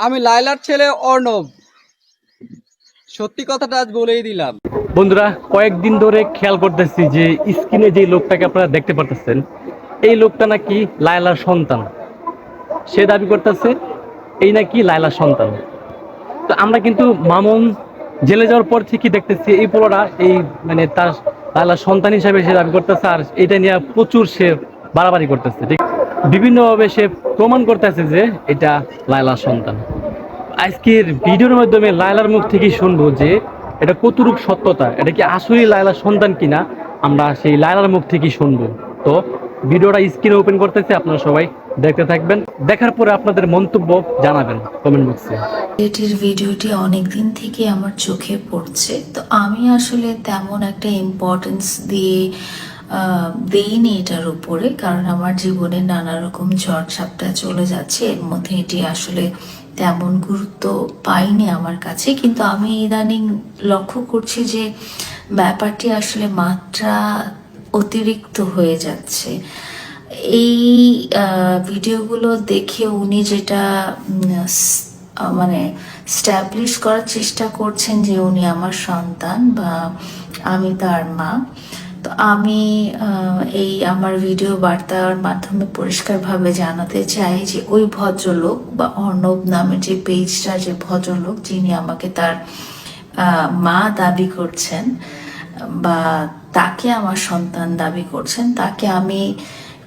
আমি লাইলার ছেলে অর্ণব। সত্যি কথাটা আজ বলেই দিলাম। বন্ধুরা, কয়েকদিন ধরে খেয়াল করতেছি যে স্ক্রিনে যে লোকটাকে আপনারা দেখতে পারতেছেন, এই লোকটা নাকি লায়লার সন্তান। সে দাবি করতেছে, এই নাকি লায়লার সন্তান। তো আমরা কিন্তু মামুন জেলে যাওয়ার পর থেকেই দেখতেছি, এই পোলাটা এই মানে তার লায়লার সন্তান হিসাবে সে দাবি করতেছে, আর এটা নিয়ে প্রচুর সে বাড়াবাড়ি করতেছে, ঠিক বিভিন্নভাবে সে প্রমাণ করতেছে যে এটা লায়লার সন্তান। আজকের ভিডিওর মাধ্যমে লায়লার মুখ থেকেই শুনব যে এটা কতটুকু সত্যতা, এটা কি আসলেই লায়লার সন্তান কিনা, আমরা সেই লায়লার মুখ থেকেই শুনব। তো ভিডিওটা স্ক্রিনে ওপেন করতেছে, আপনারা সবাই দেখতে থাকবেন। দেখার পরে আপনাদের মন্তব্য জানাবেন কমেন্ট বক্সে। এটির ভিডিওটি অনেক দিন থেকে আমার চোখে পড়ছে, তো আমি আসলে তেমন একটা ইম্পর্টেন্স দিয়ে দেইনি এটার উপরে, কারণ আমার জীবনে নানা রকম ঝড় ঝাপটা চলে যাচ্ছে। এর মধ্যে এটি আসলে তেমন গুরুত্ব পাইনি আমার কাছে। কিন্তু আমি ইদানিং লক্ষ্য করছি যে ব্যাপারটি আসলে মাত্রা অতিরিক্ত হয়ে যাচ্ছে। এই ভিডিওগুলো দেখে উনি যেটা মানে স্ট্যাবলিশ করার চেষ্টা করছেন যে উনি আমার সন্তান বা আমি তার মা। তো আমি এই আমার ভিডিও বার্তার মাধ্যমে পরিষ্কারভাবে জানাতে চাই যে ওই ভদ্রলোক বা অর্ণব নামের যে পেজটা যে ভদ্রলোক যিনি আমাকে তার মা দাবি করছেন বা তাকে আমার সন্তান দাবি করছেন, তাকে আমি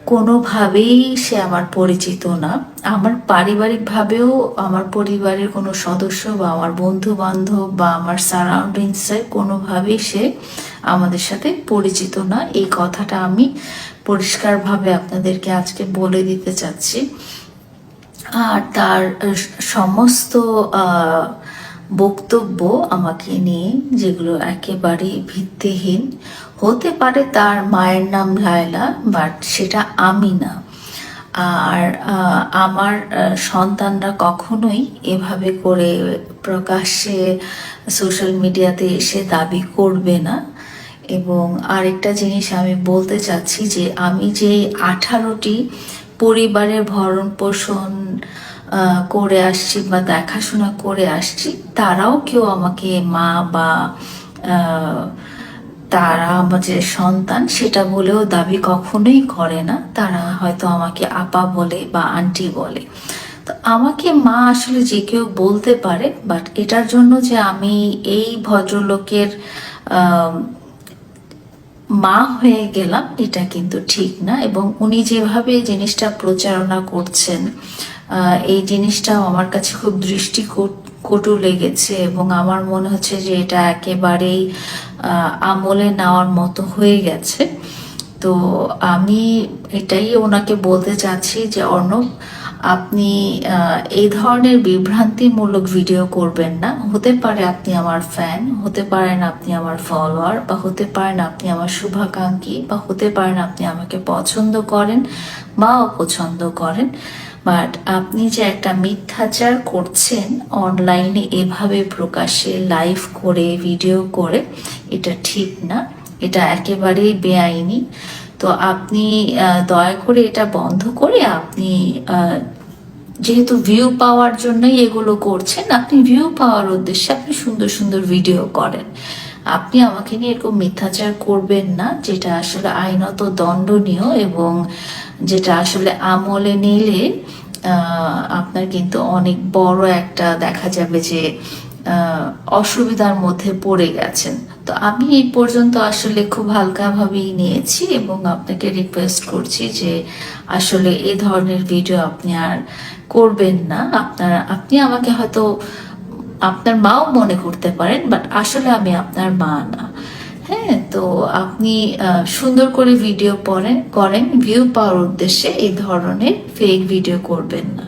কোনোভাবেই সে আমার পরিচিত না। আমার পারিবারিকভাবেও আমার পরিবারের কোনো সদস্য বা আমার বন্ধু বান্ধব বা আমার সারাউন্ডিংসে কোনোভাবেই সে আমাদের সাথে পরিচিত না। এই কথাটা আমি পরিষ্কারভাবে আপনাদেরকে আজকে বলে দিতে চাচ্ছি। আর তার সমস্ত বক্তব্য আমাকে নিয়ে, যেগুলো একেবারে ভিত্তিহীন, হতে পারে তার মায়ের নাম লায়লা, বাট সেটা আমি না। আর আমার সন্তানরা কখনোই এভাবে করে প্রকাশ্যে সোশ্যাল মিডিয়াতে এসে দাবি করবে না। এবং আরেকটা জিনিস আমি বলতে চাচ্ছি যে আমি যে আঠারোটি পরিবারের ভরণ পোষণ করে আসছি বা দেখাশোনা করে আসছি, তারাও কেউ আমাকে মা বা তারা যে সন্তান সেটা বলেও দাবি কখনোই করে না। তারা হয়তো আমাকে আপা বলে বা আন্টি বলে। তো আমাকে মা আসলে যে কেউ বলতে পারে, বাট এটার জন্য যে আমি এই ভদ্রলোকের মা হয়ে গেলাম, এটা কিন্তু ঠিক না। এবং উনি যেভাবে জিনিসটা প্রচারণা করছেন এই জিনিসটাও আমার কাছে খুব দৃষ্টি কটু লেগেছে এবং আমার মনে হচ্ছে যে এটা একেবারেই আমলে নেওয়ার মতো হয়ে গেছে। তো আমি এটাই ওনাকে বলতে চাচ্ছি যে অর্ণব আপনি এই ধরনের বিভ্রান্তিমূলক ভিডিও করবেন না। হতে পারে আপনি আমার ফ্যান হতে পারেন আপনি আমার ফলোয়ার বা হতে পারেন আপনি আমার শুভাকাঙ্ক্ষী, বা হতে পারেন আপনি আমাকে পছন্দ করেন বা অপছন্দ করেন। বাট আপনি যে একটা মিথ্যাচার করছেন অনলাইনে এভাবে প্রকাশ্যে লাইভ করে ভিডিও করে, এটা ঠিক না। এটা একেবারেই বেআইনি। তো আপনি দয়া করে এটা বন্ধ করে আপনি যেহেতু ভিউ পাওয়ার জন্যই এগুলো করছেন, আপনি ভিউ পাওয়ার উদ্দেশ্যে আপনি সুন্দর সুন্দর ভিডিও করেন। আপনি আমাকে নিয়ে এরকম মিথ্যাচার করবেন না, যেটা আসলে আইনত দণ্ডনীয় এবং যেটা আসলে আমলে নিলে আপনার কিন্তু অনেক বড় একটা দেখা যাবে যে অসুবিধার মধ্যে পড়ে গেছেন। তো আমি এই পর্যন্ত আসলে খুব হালকাভাবেই নিয়েছি এবং আপনাকে রিকোয়েস্ট করছি যে আসলে এই ধরনের ভিডিও আপনি আর করবেন না। আপনার, আপনি আমাকে হয়তো, আপনার মাও মনে করতে পারেন বাট আসলে আমি আপনার মা না। হ্যাঁ তো আপনি সুন্দর করে ভিডিও পড়েন করেন ভিউ পাওয়ার উদ্দেশ্যে এই ধরনের ফেক ভিডিও করবেন না।